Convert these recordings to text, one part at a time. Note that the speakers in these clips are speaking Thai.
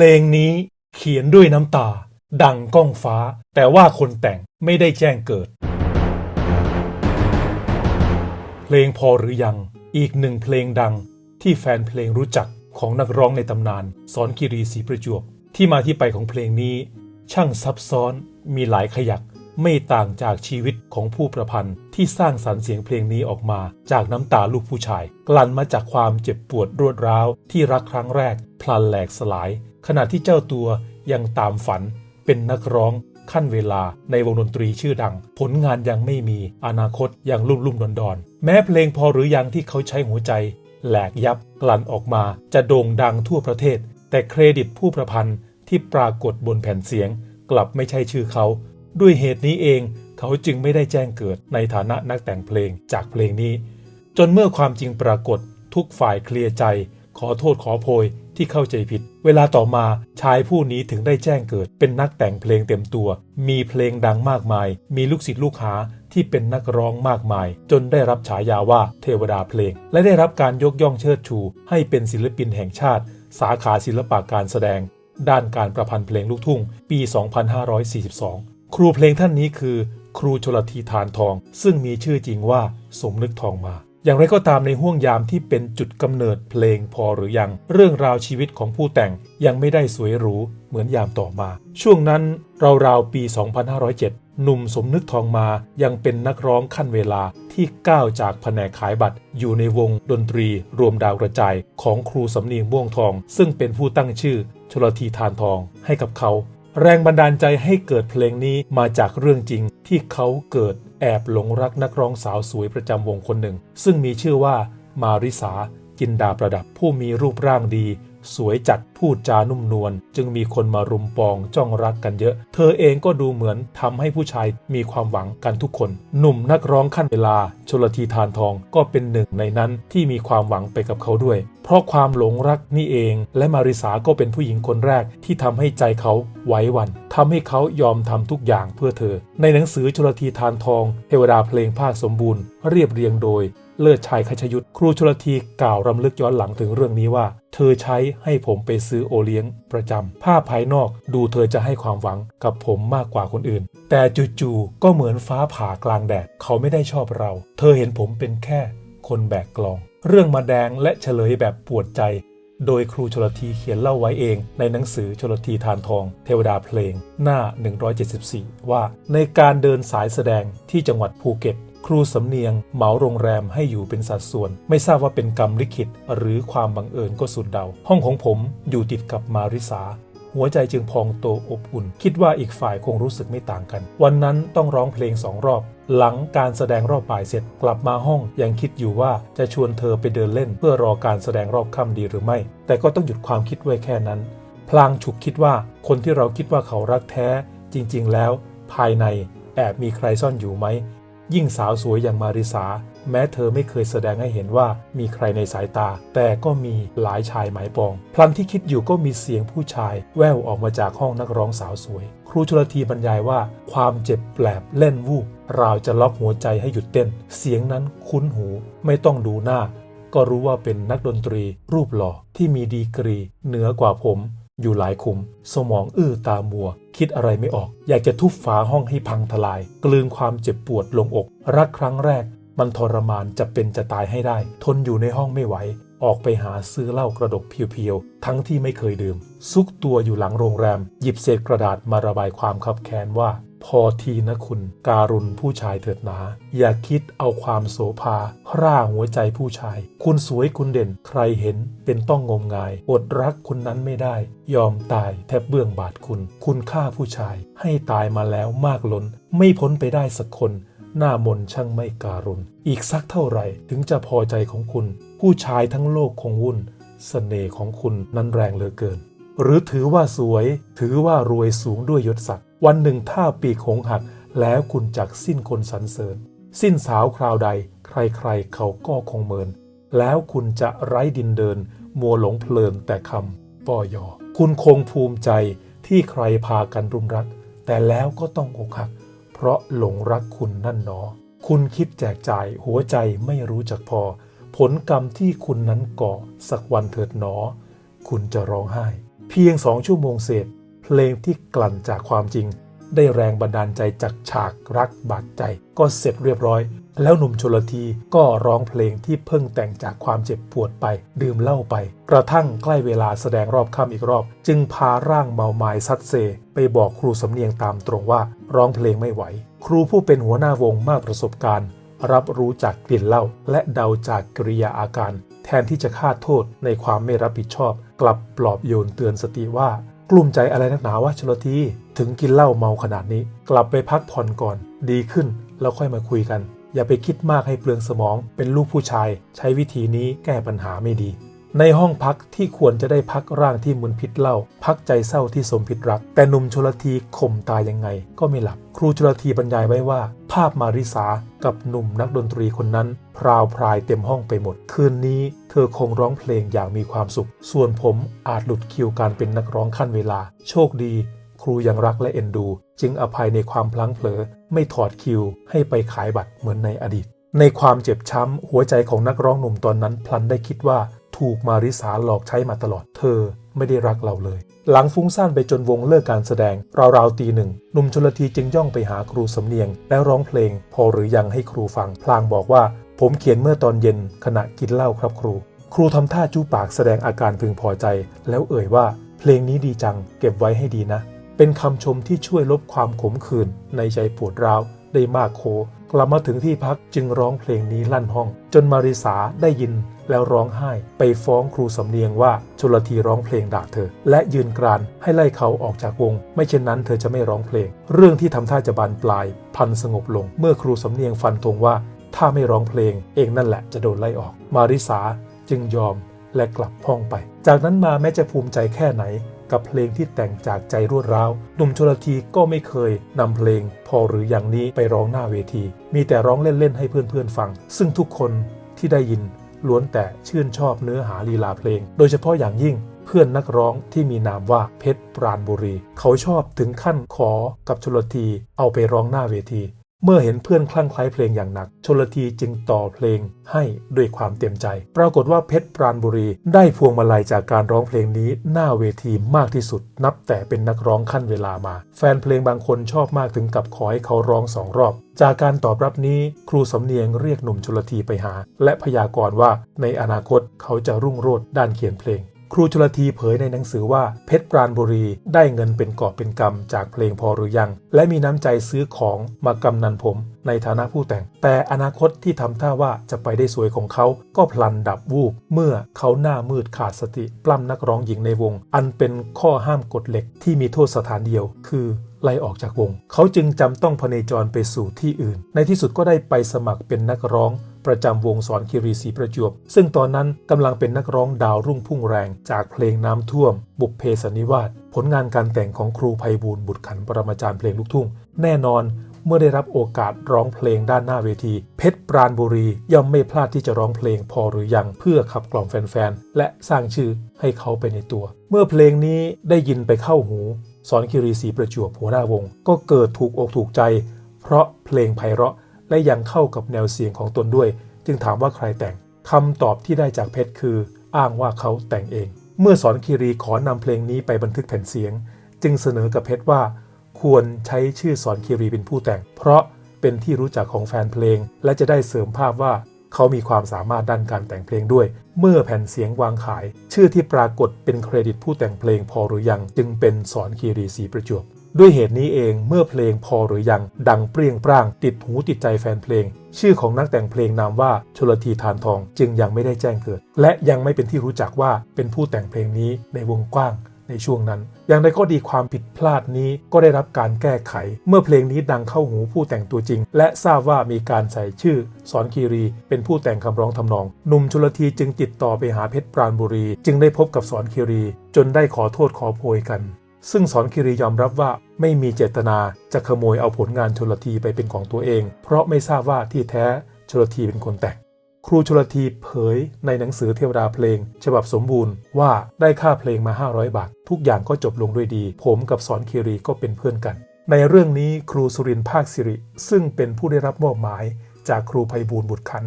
ลงนี้เขียนด้วยน้ำตา ดังก้องฟ้า แต่ว่าคนแต่งไม่ได้แจ้งเกิด เพลงพอหรือยังอีกหนึ่งเพลงดังที่แฟนเพลงรู้จักของนักร้องในตำนาน สอนกิรีศรีประจวบ ที่มาที่ไปของเพลงนี้ ช่างซับซ้อนมีหลายขยัก ไม่ต่างจากชีวิตของผู้ประพันธ์ที่สร้างสรรค์เสียงเพลงนี้ออกมา จากน้ำตาลูกผู้ชาย กลั่นมาจากความเจ็บปวดรวดร้าวที่รักครั้งแรก พลันแหลกสลาย ขณะที่เจ้าตัวยังตามฝันเป็นนักร้องขั้นเวลาในวงดนตรีชื่อดัง ผลงานยังไม่มีอนาคตยังลุ่มลุ่มดอนดอนแม้เพลงพอหรือยังที่เขาใช้หัวใจ แหลกยับกลั่นออกมาจะโด่งดังทั่วประเทศ แต่เครดิตผู้ประพันธ์ที่ปรากฏบนแผ่นเสียง กลับไม่ใช่ชื่อเขา ด้วยเหตุนี้เองเขาจึงไม่ได้แจ้งเกิดในฐานะนักแต่งเพลงจากเพลงนี้ จนเมื่อความจริงปรากฏทุกฝ่ายเคลียร์ใจ ขอโทษขอโพย ที่เข้าใจผิด เวลาต่อมาชายผู้นี้ถึงได้แจ้งเกิด เป็นนักแต่งเพลงเต็มตัว มีเพลงดังมากมาย มีลูกศิษย์ลูกหาที่เป็นนักร้องมากมาย จนได้รับฉายาว่าเทวดาเพลง และได้รับการยกย่องเชิดชู ให้เป็นศิลปินแห่งชาติ สาขาศิลปะการแสดง ด้านการประพันธ์เพลงลูกทุ่ง ปี 2542 ครูเพลงท่านนี้คือ ครูชลธีทานทอง ซึ่งมีชื่อจริงว่าสมนึกทองมา อย่างไรก็ตามในห่วงยามที่เป็นจุดกำเนิดเพลงพอหรือยัง เรื่องราวชีวิตของผู้แต่งยังไม่ได้สวยหรูเหมือนยามต่อมา ช่วงนั้นราวๆปี 2507 หนุ่มสมนึกทองมายังเป็นนักร้องขั้นเวลาที่ก้าวจากแผนกขายบัตร อยู่ในวงดนตรีรวมดาวกระจายของครูสำเนียงม่วงทอง ซึ่งเป็นผู้ตั้งชื่อชลธีทานทองให้กับเขา แรงบันดาลใจให้เกิดเพลงนี้มาจากเรื่องจริงที่เขาเกิดแอบหลงรักนักร้องสาวสวยประจำวงคนหนึ่ง ซึ่งมีชื่อว่ามาริสาจินดาประดับผู้มีรูปร่างดี สวยจัดพูดจานุ่มนวลจึงมีคนมารุมปองจ้องรักกันเยอะ เธอเองก็ดูเหมือนทำให้ผู้ชายมีความหวังกันทุกคน หนุ่มนักร้องขั้นเวลา ชลทีทานทองก็เป็นหนึ่งในนั้นที่มีความหวังไปกับเขาด้วย เพราะความหลงรักนี่เอง และมาริสาก็เป็นผู้หญิงคนแรกที่ทำให้ใจเขาไหว้วันทำให้เขายอมทำทุกอย่างเพื่อเธอ ในหนังสือชลทีทานทองเทวดาเพลงภาคสมบูรณ์เรียบเรียงโดยเลิศชัยคชยุทธครูชลทีกล่าวรำลึกย้อนหลังถึงเรื่องนี้ว่า เธอใช้ให้ผมไปซื้อโอเลี้ยงประจำภาพภายนอกดูเธอจะให้ความหวังกับผมมากกว่าคนอื่น แต่จู่ๆก็เหมือนฟ้าผ่ากลางแดดเขาไม่ได้ชอบเรา เธอเห็นผมเป็นแค่คนแบกกลอง เรื่องมาแดงและเฉลยแบบปวดใจ โดยครูชลทีเขียนเล่าไว้เองในหนังสือชลทีทานทอง เทวดาเพลง หน้า 174 ว่าในการเดินสายแสดงที่จังหวัดภูเก็ต ครูสำเนียงเหมาโรงแรมให้อยู่เป็นสัดส่วน ไม่ทราบว่าเป็นกรรมลิขิตหรือความบังเอิญก็สุดเดา ห้องของผมอยู่ติดกับมาริสาหัวใจจึงพองโตอบอุ่น คิดว่าอีกฝ่ายคงรู้สึกไม่ต่างกัน วันนั้นต้องร้องเพลงสองรอบ หลังการแสดงรอบบ่ายเสร็จกลับมาห้องยังคิดอยู่ว่าจะชวนเธอไปเดินเล่น เพื่อรอการแสดงรอบค่ำดีหรือไม่ แต่ก็ต้องหยุดความคิดไว้แค่นั้น พลางฉุกคิดว่าคนที่เราคิดว่าเขารักแท้ จริง ๆ แล้ว ภายในแอบมีใครซ่อนอยู่ไหม ยิ่งสาวสวยอย่างมาริสา แม้เธอไม่เคยแสดงให้เห็นว่ามีใครในสายตา แต่ก็มีหลายชายหมายปอง พลันที่คิดอยู่ก็มีเสียงผู้ชาย แววออกมาจากห้องนักร้องสาวสวย ครูชลทีบรรยายว่า ความเจ็บแปลบเล่นวูบราวจะล็อกหัวใจให้หยุดเต้น เสียงนั้นคุ้นหูไม่ต้องดูหน้า ก็รู้ว่าเป็นนักดนตรีรูปหล่อที่มีดีกรี เหนือกว่าผม อยู่หลายคุม สมองอื้อตามัว คิดอะไรไม่ออก อยากจะทุบฝาห้องให้พังทลาย กลืนความเจ็บปวดลงอก รักครั้งแรก มันทรมานจะเป็นจะตายให้ได้ ทนอยู่ในห้องไม่ไหว ออกไปหาซื้อเหล้ากระดกเพียวๆ ทั้งที่ไม่เคยดื่ม ซุกตัวอยู่หลังโรงแรม หยิบเศษกระดาษมาระบายความคับแค้นว่า พอทีนะคุณ การุณผู้ชายเถิดหนา อย่าคิดเอาความโสภาร่าหัวใจผู้ชาย คุณสวยคุณเด่น ใครเห็นเป็นต้องงมงาย อดรักคนนั้นไม่ได้ ยอมตายแทบเบื้องบาทคุณ คุณฆ่าผู้ชาย ให้ตายมาแล้วมากล้น ไม่พ้นไปได้สักคนหน้ามนช่างไม่การุณ อีกสักเท่าไหร่ถึงจะพอใจของคุณ ผู้ชายทั้งโลกคงวุ่นเสน่ห์ของคุณนั้นแรงเหลือเกิน หรือถือว่าสวย ถือว่ารวยสูงด้วยยศศักดิ์วันหนึ่งถ้าปีกหงหัก แล้วคุณจักสิ้นคนสรรเสริญ สิ้นสาวคราวใด ใครๆเขาก็คงเมิน แล้วคุณจะไร้ดินเดิน มัวหลงเพลินแต่คำป้อยอ คุณคงภูมิใจที่ใครพากันรุมรัก แต่แล้วก็ต้องอกหัก เพราะหลงรักคุณนั่นหนอ คุณคิดแจกจ่ายหัวใจไม่รู้จักพอ ผลกรรมที่คุณนั้นก่อสักวันเถิดหนอ คุณจะร้องไห้ เพียงสองชั่วโมงเศษ เพลงที่กลั่นจากความจริง ได้แรงบันดาลใจจากฉากรักบาดใจ ก็เสร็จเรียบร้อย แล้วหนุ่มชลทีก็ร้องเพลงที่เพิ่งแต่งจากความเจ็บปวดไป ดื่มเหล้าไป กระทั่งใกล้เวลาแสดงรอบค่ำอีกรอบ จึงพาร่างเมาไม้ซัดเซ ไปบอกครูสำเนียงตามตรงว่า ร้องเพลงไม่ไหว ครูผู้เป็นหัวหน้าวงมากประสบการณ์ รับรู้จากกลิ่นเหล้าและเดาจากกริยาอาการ แทนที่จะฆ่าโทษในความไม่รับผิดชอบ กลับปลอบโยนเตือนสติว่ากลุ้มใจอะไรนักหนาวะชลทีถึงกินเหล้าเมาขนาดนี้ กลับไปพักผ่อนก่อน ดีขึ้นแล้วค่อยมาคุยกัน อย่าไปคิดมากให้เปลืองสมอง เป็นลูกผู้ชาย ใช้วิธีนี้แก้ปัญหาไม่ดี ในห้องพักที่ควรจะได้พักร่างที่มึนพิษเล้าพักใจเศร้าที่สมพิษรัก แต่หนุ่มชลทีข่มตายยังไง ก็ไม่หลับ ครูชลทีบรรยายไว้ว่า ภาพมาริสากับหนุ่มนักดนตรีคนนั้น พราวพรายเต็มห้องไปหมด คืนนี้เธอคงร้องเพลงอย่างมีความสุข ส่วนผมอาจหลุดคิวการเป็นนักร้องขั้นเวลา โชคดี ครูยังรักและเอ็นดู จึงอภัยในความพลั้งเผลอ ไม่ถอดคิว ให้ไปขายบัตรเหมือนในอดีตในความเจ็บช้ำ หัวใจของนักร้องหนุ่มตอนนั้นพลันได้คิดว่า ถูกมาริสาหลอกใช้มาตลอด เธอไม่ได้รักเราเลย หลังฟุ้งซ่านไปจนวงเลิกการแสดง ราวๆตีหนึ่งหนุ่มชลทีจึงย่องไปหาครูสำเนียง แล้วร้องเพลง พอหรือยังให้ครูฟัง พลางบอกว่า ผมเขียนเมื่อตอนเย็นขณะกินเหล้าครับครู ครูทำท่าจู้ปากแสดงอาการพึงพอใจ แล้วเอ่ยว่า เพลงนี้ดีจัง เก็บไว้ให้ดีนะ เป็นคำชมที่ช่วยลบความขมขื่นในใจปวดร้าวได้มากโค กลับมาถึงที่พักจึงร้องเพลงนี้ลั่นห้อง จนมาริสาได้ยิน แล้วร้องไห้ไปฟ้องครูสำเนียงว่าชลทีร้องเพลงด่าเธอ และยืนกรานให้ไล่เขาออกจากวง ไม่เช่นนั้นเธอจะไม่ร้องเพลง เรื่องที่ทำท่าจะบานปลายพันสงบลง เมื่อครูสำเนียงฟันธงว่า ถ้าไม่ร้องเพลง เองนั่นแหละจะโดนไล่ออก มาริสาจึงยอมและกลับห้องไป จากนั้นมาแม้จะภูมิใจแค่ไหน กับเพลงที่แต่งจากใจรวดร้าวหนุ่มชลทีก็ไม่เคยนำเพลง พอหรืออย่างนี้ไปร้องหน้าเวที มีแต่ร้องเล่นๆให้เพื่อนๆฟัง ซึ่งทุกคนที่ได้ยิน ล้วนแต่ชื่นชอบเนื้อหาลีลาเพลง โดยเฉพาะอย่างยิ่งเพื่อนนักร้องที่มีนามว่าเพชรปราณบุรี เขาชอบถึงขั้นขอกับชลทีเอาไปร้องหน้าเวที เมื่อเห็นเพื่อนคลั่งไคล้เพลงอย่างหนัก ชลทีจึงต่อเพลงให้ด้วยความเต็มใจ ปรากฏว่าเพชรปราณบุรี ได้พวงมาลัยจากการร้องเพลงนี้หน้าเวทีมากที่สุด นับแต่เป็นนักร้องขั้นเวลามา แฟนเพลงบางคนชอบมากถึงกับขอให้เขาร้องสองรอบ จากการตอบรับนี้ครูสำเนียงเรียกหนุ่มชลทีไปหา และพยากรณ์ว่าในอนาคตเขาจะรุ่งโรจน์ด้านเขียนเพลง ครูชลทีเผยในหนังสือว่าเพชรปราณบุรีได้เงินเป็นกอบเป็นกำจากเพลงพอหรือยัง และมีน้ำใจซื้อของมากำนันผม ในฐานะผู้แต่ง แต่อนาคตที่ทำท่าว่าจะไปได้สวยของเขา ก็พลันดับวูบ เมื่อเขาหน้ามืดขาดสติ ปล้ำนักร้องหญิงในวง อันเป็นข้อห้ามกฎเหล็กที่มีโทษสถานเดียว คือ ไล่ออกจากวง เขาจึงจำต้องพเนจรไปสู่ที่อื่น ในที่สุดก็ได้ไปสมัครเป็นนักร้องประจำวงสอนคีรีศรีประจวบ ซึ่งตอนนั้นกำลังเป็นนักร้องดาวรุ่งพุ่งแรงจากเพลงน้ำท่วม บุพเพสนิวาสผลงานการแต่งของครูไพบูลบุตรขันปรมาจารย์เพลงลูกทุ่ง แน่นอนเมื่อได้รับโอกาสร้องเพลงด้านหน้าเวที เพชรปราณบุรีย่อมไม่พลาดที่จะร้องเพลงพอหรือยังเพื่อขับกล่อมแฟนๆ และสร้างชื่อให้เขาไปในตัว เมื่อเพลงนี้ได้ยินไปเข้าหู สอนคิรีศรีประจวบหัวหน้าวง ก็เกิดถูกอกถูกใจ เพราะเพลงไพเราะและยังเข้ากับแนวเสียงของตนด้วย จึงถามว่าใครแต่งคำตอบที่ได้จากเพชรคือ อ้างว่าเขาแต่งเอง เมื่อสอนคีรีขอนำเพลงนี้ไปบันทึกแผ่นเสียง จึงเสนอกับเพชรว่า ควรใช้ชื่อสอนคีรีเป็นผู้แต่ง เพราะเป็นที่รู้จักของแฟนเพลง และจะได้เสริมภาพว่า เขามีความสามารถด้านการแต่งเพลงด้วย เมื่อแผ่นเสียงวางขาย ชื่อที่ปรากฏเป็นเครดิตผู้แต่งเพลงพอหรือยังจึงเป็นสอนคีรีศรีประจวบด้วยเหตุนี้เองเมื่อเพลงพอหรือยังดังเปรี้ยงปร้างติดหูติดใจแฟนเพลง ชื่อของนักแต่งเพลงนามว่าชลทีทานทองจึงยังไม่ได้แจ้งเกิด และยังไม่เป็นที่รู้จักว่าเป็นผู้แต่งเพลงนี้ในวงกว้าง ในช่วงนั้น อย่างไรก็ดีความผิดพลาดนี้ก็ได้รับการแก้ไข เมื่อเพลงนี้ดังเข้าหูผู้แต่งตัวจริง และทราบว่ามีการใส่ชื่อ สอนคีรีเป็นผู้แต่งคำร้องทำนอง หนุ่มชลทีจึงติดต่อไปหาเพชรปราณบุรี จึงได้พบกับสอนคีรี จนได้ขอโทษขอโพยกัน ซึ่งสอนคิรียอมรับว่าไม่มีเจตนาจะขโมยเอาผลงานชลทีไปเป็นของตัวเอง เพราะไม่ทราบว่าที่แท้ชลทีเป็นคนแต่ง ครูชลทีเผยในหนังสือเทวดาเพลง ฉบับสมบูรณ์ว่าได้ค่าเพลงมา 500 บาท ทุกอย่างก็จบลงด้วยดี ผมกับสอนคิรีก็เป็นเพื่อนกัน ในเรื่องนี้ครูสุรินภาคสิริ ซึ่งเป็นผู้ได้รับมอบหมายจากครูไพบูลย์บุตรขัน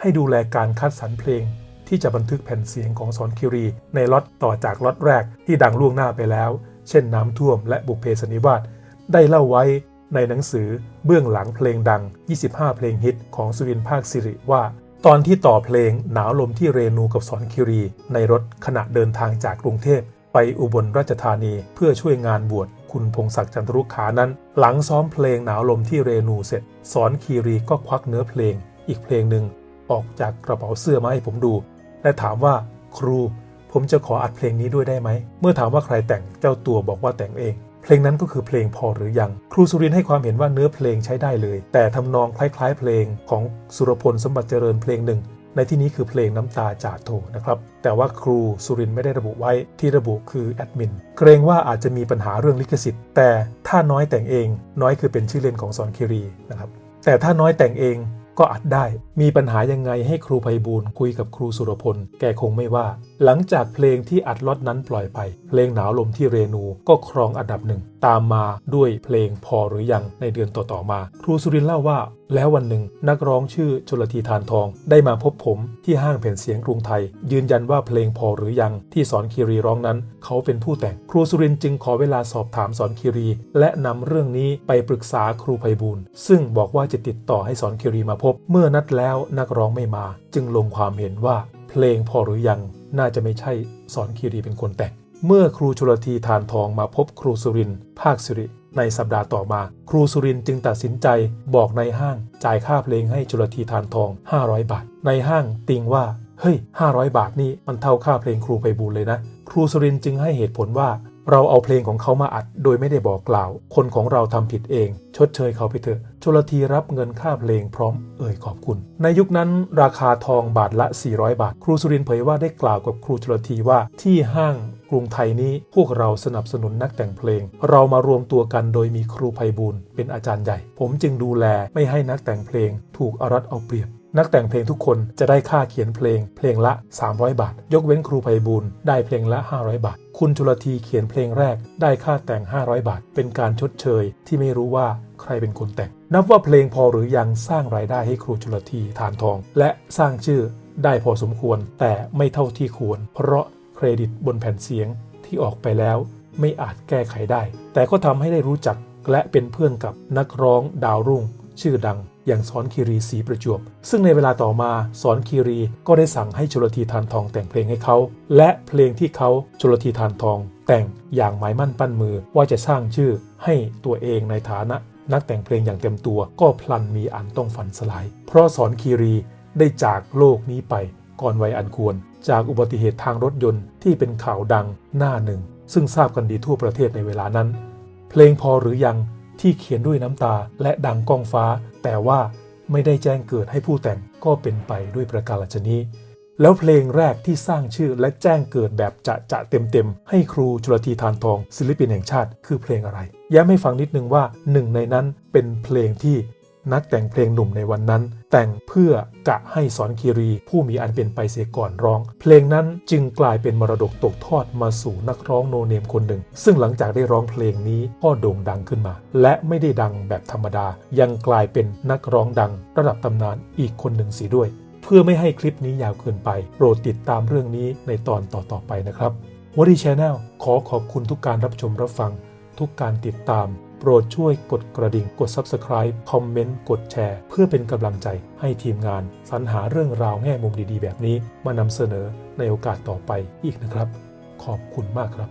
ให้ดูแลการคัดสรรเพลง ที่จะบันทึกแผ่นเสียงของสอนคิรี ในล็อตต่อจากล็อตแรกที่ดังล่วงหน้าไปแล้ว เช่นน้ำท่วมและบุพเพสนิวาสได้เล่าไว้ในหนังสือเบื้องหลังเพลงดัง 25 เพลงฮิตของสุวินภาคสิริว่า ตอนที่ต่อเพลงหนาวลมที่เรนูกับสอนคิรี ในรถขณะเดินทางจากกรุงเทพ ไปอุบลราชธานีเพื่อช่วยงานบวชคุณพงศักดิ์จันทรุขานั้น หลังซ้อมเพลงหนาวลมที่เรนูเสร็จ สอนคีรีก็ควักเนื้อเพลง อีกเพลงหนึ่งออกจากกระเป๋าเสื้อมาให้ผมดู และถามว่าครู ผมจะขออัดเพลงนี้ด้วยได้ไหม เมื่อถามว่าใครแต่งเจ้าตัวบอกว่าแต่งเอง เพลงนั้นก็คือเพลงพอหรือยัง ครูสุรินให้ความเห็นว่าเนื้อเพลงใช้ได้เลย แต่ทำนองคล้ายๆ เพลงของสุรพลสมบัติเจริญเพลงหนึ่ง ในที่นี้คือเพลงน้ำตาจาดโถนะครับแต่ว่าครูสุรินไม่ได้ระบุไว้ที่ระบุคือแอดมินเกรงว่าอาจจะมีปัญหาเรื่องลิขสิทธิ์ แต่ถ้าน้อยแต่งเองน้อยคือเป็นชื่อเล่นของสอนคิรีนะครับแต่ถ้าน้อยแต่งเอง ก็อัดได้ มีปัญหายังไงให้ครูไพบูลคุยกับครูสุรพล แกคงไม่ว่า หลังจากเพลงที่อัดล็อตนั้นปล่อยไป เพลงหนาวลมที่เรนูก็ครองอันดับหนึ่ง ตามมาด้วยเพลงพอหรือยังในเดือนต่อๆมา ครูสุรินเล่าว่าแล้ววันหนึ่งนักร้องชื่อชลทีทานทอง ได้มาพบผมที่ห้างแผ่นเสียงกรุงไทย ยืนยันว่าเพลงพอหรือยังที่สอนคีรีร้องนั้น เขาเป็นผู้แต่ง ครูสุรินจึงขอเวลาสอบถามสอนคีรี และนำเรื่องนี้ไปปรึกษาครูไพบูลซึ่งบอกว่าจะติดต่อให้สอนคีรีมาพบ เมื่อนัดแล้วนักร้องไม่มา จึงลงความเห็นว่า เพลงพอหรือยังน่าจะไม่ใช่สอนคีรีเป็นคนแต่งเมื่อครูชลทีทานทองมาพบครูสุรินภาคสิริ ในสัปดาห์ต่อมา ครูสุรินจึงตัดสินใจบอกในห้างจ่ายค่าเพลงให้ชลทีทานทอง 500 บาท ในห้างติงว่า เฮ้ย 500 บาทนี่มันเท่าค่าเพลงครูไปบูลเลยนะ ครูสุรินจึงให้เหตุผลว่าเราเอาเพลงของเขามาอัดโดยไม่ได้บอกกล่าว คนของเราทำผิดเอง ชดเชยเขาไปเถอะ ชลทีรับเงินค่าเพลงพร้อมเอ่ยขอบคุณ ในยุคนั้นราคาทองบาทละ 400 บาท ครูสุรินเผยว่าได้กล่าวกับครูชลทีว่าที่ห้าง กรุงไทยนี้พวกเราสนับสนุนนักแต่งเพลง เรามารวมตัวกันโดยมีครูไพบูลเป็นอาจารย์ใหญ่ ผมจึงดูแลไม่ให้นักแต่งเพลง ถูกอารัดเอาเปรียบ นักแต่งเพลงทุกคนจะได้ค่าเขียนเพลง เพลงละ 300 บาท ยกเว้นครูไพบูลได้เพลงละ 500 บาท คุณจุลทีเขียนเพลงแรก ได้ค่าแต่ง 500 บาท เป็นการชดเชย ที่ไม่รู้ว่าใครเป็นคนแต่ง นับว่าเพลงพอหรือยังสร้างรายได้ให้ครูจุลทีฐานทอง และสร้างชื่อได้พอสมควรแต่ไม่เท่าที่ควร เพราะ เครดิตบนแผ่นเสียงที่ออกไปแล้วไม่อาจแก้ไขได้ แต่ก็ทำให้ได้รู้จักและเป็นเพื่อนกับนักร้องดาวรุ่ง ชื่อดังอย่างสอนคีรีศรีประจวบ ซึ่งในเวลาต่อมาสอนคีรีก็ได้สั่งให้ชลทีทานทองแต่งเพลงให้เขา และเพลงที่เขาชลทีทานทอง แต่งอย่างหมายมั่นปั้นมือว่าจะสร้างชื่อให้ตัวเองในฐานะ นักแต่งเพลงอย่างเต็มตัวก็พลันมีอันต้องฝันสลาย เพราะสอนคีรีได้จากโลกนี้ไป ก่อนวัยอันควร จากอุบัติเหตุทางรถยนต์ที่เป็นข่าวดังหน้าหนึ่ง ซึ่งทราบกันดีทั่วประเทศในเวลานั้น เพลงพอหรือยังที่เขียนด้วยน้ำตาและดังก้องฟ้า แต่ว่าไม่ได้แจ้งเกิดให้ผู้แต่งก็เป็นไปด้วยประการฉนี้ แล้วเพลงแรกที่สร้างชื่อและแจ้งเกิดแบบจะจะเต็มเต็มๆให้ครูจุลทีทานทองศิลปินแห่งชาติ คือเพลงอะไร แย้ำให้ฟังนิดนึงว่าหนึ่งในนั้นเป็นเพลงที่ นักแต่งเพลงหนุ่มในวันนั้น แต่งเพื่อกะให้สอนคีรีผู้มีอันเป็นไปเสียก่อนร้อง เพลงนั้นจึงกลายเป็นมรดกตกทอดมาสู่นักร้องโนเนมคนหนึ่ง ซึ่งหลังจากได้ร้องเพลงนี้ก็โด่งดังขึ้นมา และไม่ได้ดังแบบธรรมดา ยังกลายเป็นนักร้องดัง ระดับตำนานอีกคนหนึ่งสีด้วย เพื่อไม่ให้คลิปนี้ยาวเกินไป โปรดติดตามเรื่องนี้ในตอนต่อๆไปนะครับวอดีชแนลขอขอบคุณทุกการรับชมรับฟัง ทุกการติดตาม โปรดช่วยกดกระดิ่ง กด Subscribe คอมเมนต์ กดแชร์ เพื่อเป็นกำลังใจให้ทีมงาน สรรหาเรื่องราวแง่มุมดีๆ แบบนี้ มานำเสนอในโอกาสต่อไปอีกนะครับ ขอบคุณมากครับ